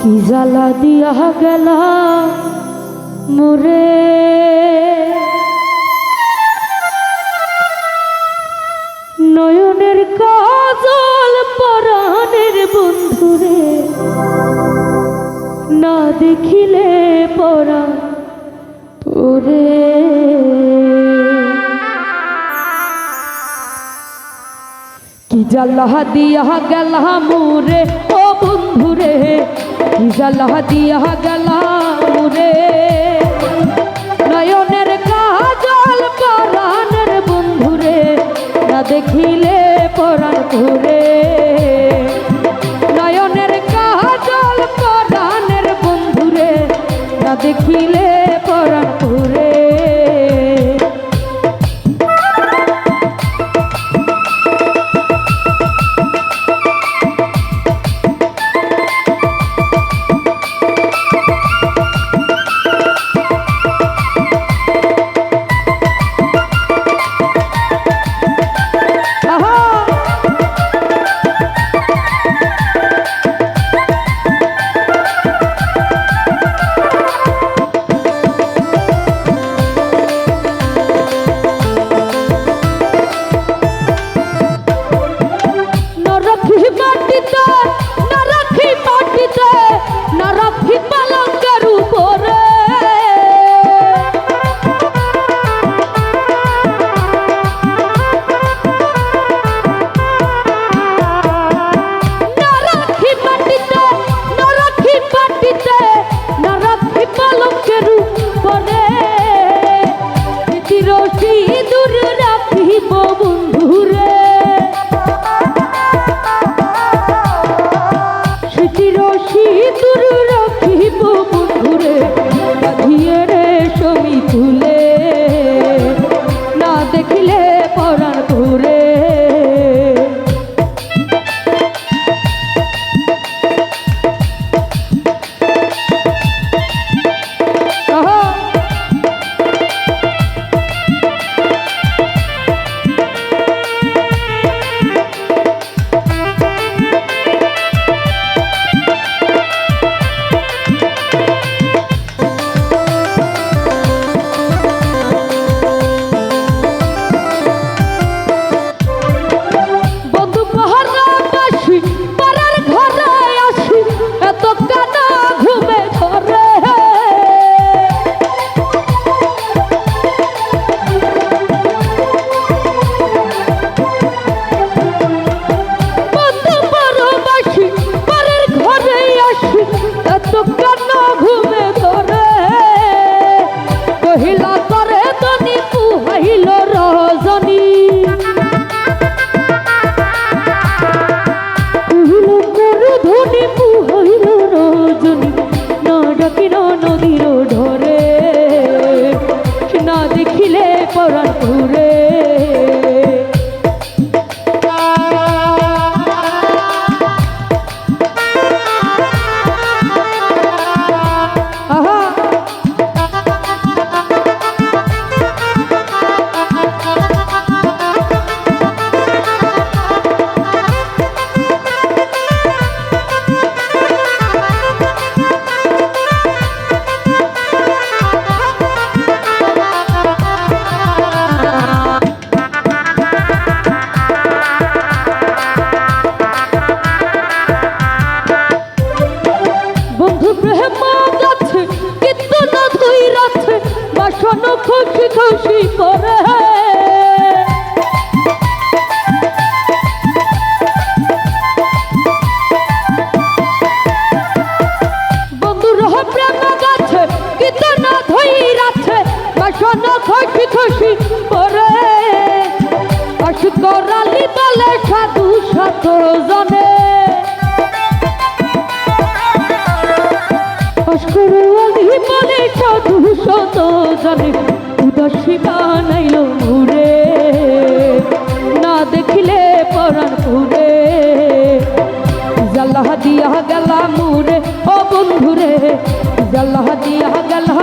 কি জ্বালা দিয়া গেলা মোরে? নয়নের কাজল পরাণের বন্ধুরে না দেখিলে পরা ওরে কি জ্বালা দিয়া গেলা মোরে? জ্বালা দিয়া গেলাম রে নয়নের কাজল পরাণের বন্ধুরে, না দেখিলে পরাণ ঘুরে নয়নের কাজল পরাণের বন্ধুরে, না দেখিলে পরাণ ঘুরে মাটিতে নরখি মাটিতে নরখি পালঙ্কের উপরে। পালঙ্কের উপরে। রশি বাসন খুশি খুশি করে। খুশি খুশি করে। সাত জনে অস্করু বলে সাধু শত জানে উদাসী বানাইল মুরে না দেখিলে পরাণ পুরে জাল্লাহ দিয়া গেলা মুরে, ও বন্ধুরে। জাল্লাহ দিয়া গেলা